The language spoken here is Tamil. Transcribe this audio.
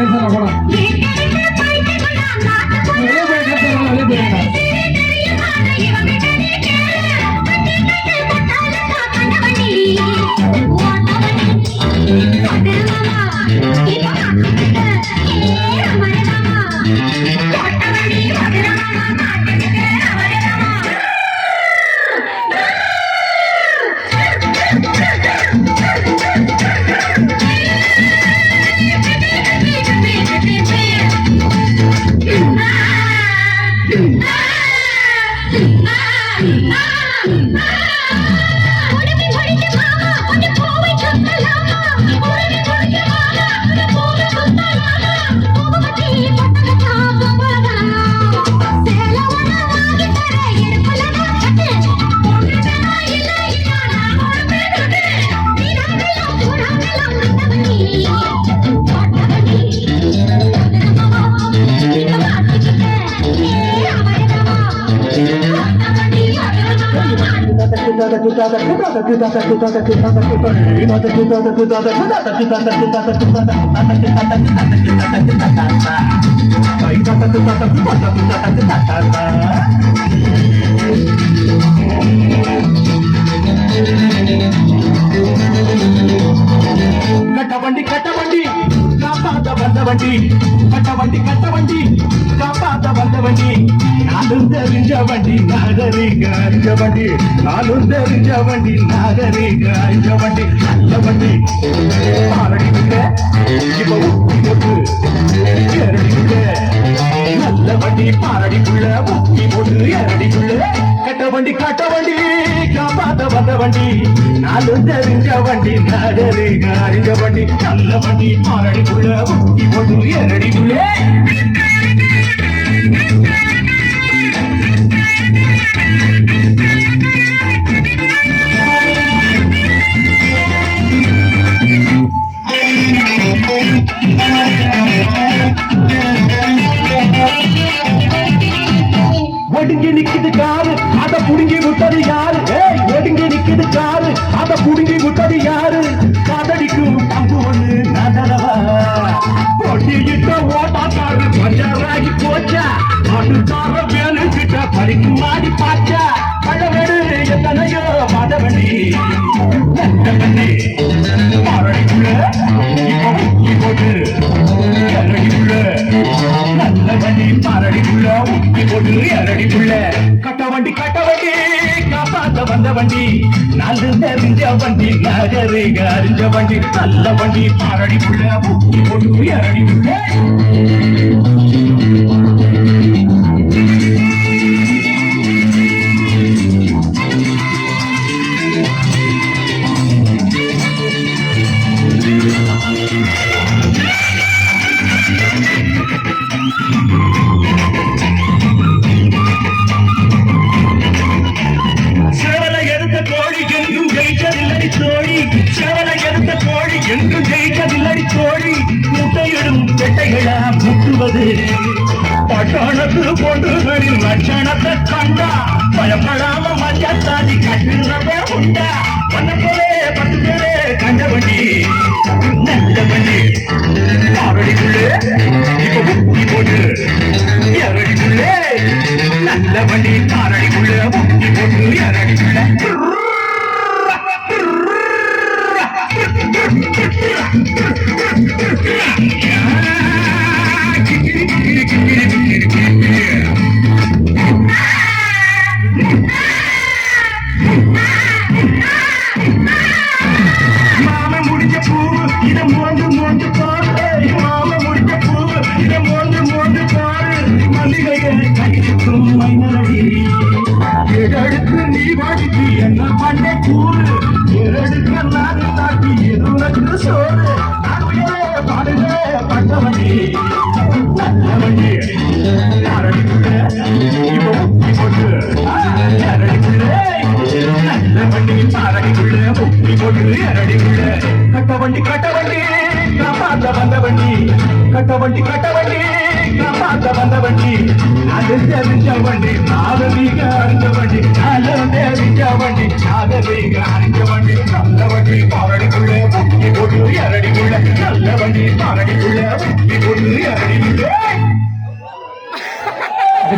பேசுறாங்க போலாம் கட்ட கட்ட வண்டி கட்ட வண்டி. காப்பாத்த வந்த வண்டி. நானும் தெரிஞ்ச வண்டி நாகரிக அறிஞ்ச வண்டி. நானும் தெரிஞ்ச வண்டி நாகரிக அறிஞ்ச வண்டி. நல்ல வண்டி. பாரடி விட்ட இப்ப ஊட்டி போட்டு ஏரடி விட்ட நல்ல வண்டி பாரடிக்குள்ள ஊட்டி போட்டு ஏரடிக்குள்ள வண்டி கட்ட வண்டி காப்பாத்த வந்த வண்டி நாலு தெரிஞ்ச வண்டி நாகரிக அறிஞ்ச வண்டி நல்ல வண்டி பாரடிக்குள்ள ஊட்டி போட்டு ஏரடிக்குள்ள ஒடுங்கி நிக்குது காரு புடுங்கி விட்டது யாரு ஒடுங்கி நிக்குது காரு அத புடுங்கி விட்டது யாரு? காதடிக்கும் பங்கு ஒண்ணு நதனவா பொட்டியிட்ட ஓட்டாக்காரு பஞ்சாராகி போச்சா? அதுக்கார வேணும் கிட்ட பறிக்கு மாடி பாச்சா? பழவெடு எத்தனையோ பதவண்டி நல்லவண்டி மரடிக்குள்ள போட்டு நல்ல பண்ணி மரடிக்குள்ள உப்பி போட்டு வந்த வண்டி நல்ல நெறிஞ்ச வண்டி நகரிக அறிஞ்ச வண்டி நல்ல வண்டி. மரடிக்குள்ள ஊக்கி போட்டு இறடிக்குள்ள சேவலை கோழி முட்டையிடும் பெட்டைகளா முட்டுவது? பட்டணத்து பொண்டுகளின் லட்சணத்தை கண்டா பயப்படாம என்ன கூறு. எதற்கு நான் தாக்கி எதுனக்கு சோறு. நான் உயரே பாடுக பட்டவண்டி நல்லவண்டி அரடிக்குள்ள வண்டி கட்ட வண்டி. கட்ட வண்டி கட்ட வண்டி. கட்ட வண்டி காப்பாத்த வந்த வண்டி அது தெரிஞ்ச வண்டி நாகரீக அறிஞ்ச வண்டி நல்ல தெரிஞ்ச வண்டி நாகரீக அறிஞ்ச வண்டி நல்ல வண்டி அரடிக்குள்ள முட்டி போட்டு நல்ல வண்டி பாரடிக்குள்ள பொண்ணு இறங்கி அது